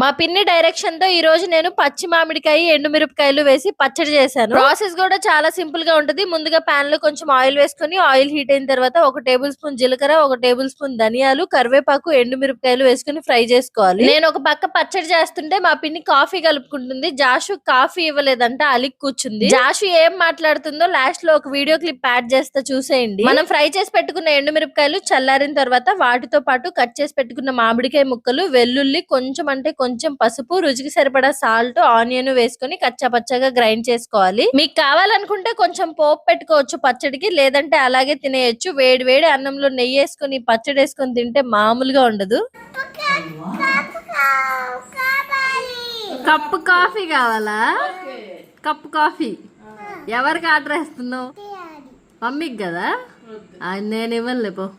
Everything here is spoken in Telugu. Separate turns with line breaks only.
మా పిన్ని డైరెక్షన్తో ఈ రోజు నేను పచ్చి మామిడికాయ ఎండుమిరపకాయలు వేసి పచ్చడి చేశాను. ప్రాసెస్ కూడా చాలా సింపుల్గా ఉంటది. ముందుగా పాన్లో కొంచెం ఆయిల్ వేసుకొని ఆయిల్ హీట్ అయిన తర్వాత ఒక టేబుల్ స్పూన్ జీలకర్ర ఒక టేబుల్ స్పూన్ ధనియాలు కరివేపాకు ఎండుమిరపకాయలు వేసుకొని ఫ్రై చేసుకోవాలి. నేను ఒక పక్క పచ్చడి చేస్తుంటే మా పిన్ని కాఫీ కలుపుకుంటుంది. జాషు కాఫీ ఇవ్వలేదంట అలిక్ కూర్చుంది. జాషు ఏం మాట్లాడుతుందో లాస్ట్లో ఒక వీడియో క్లిప్ యాడ్ చేస్తా చూసేయండి. మనం ఫ్రై చేసి పెట్టుకున్న ఎండుమిరపకాయలు చల్లారిన తర్వాత వాటితో పాటు కట్ చేసి పెట్టుకున్న మామిడికాయ ముక్కలు వెల్లుల్లి కొంచెం అంటే కొంచెం పసుపు రుచికి సరిపడా సాల్ట్ ఆనియన్ వేసుకొని కచ్చా పచ్చగా గ్రైండ్ చేసుకోవాలి. మీకు కావాలనుకుంటే కొంచెం పోపు పెట్టుకోవచ్చు పచ్చడికి లేదంటే అలాగే తినేయొచ్చు. వేడి వేడి అన్నంలో నెయ్యి వేసుకొని పచ్చడి వేసుకొని తింటే మామూలుగా ఉండదు. కప్పు కాఫీ కావాలా? Cup coffee. ఎవరికి ఆర్డర్ వేస్తున్నావు? మమ్మీకి కదా? ఆ, నేను ఇవ్వనులే పో.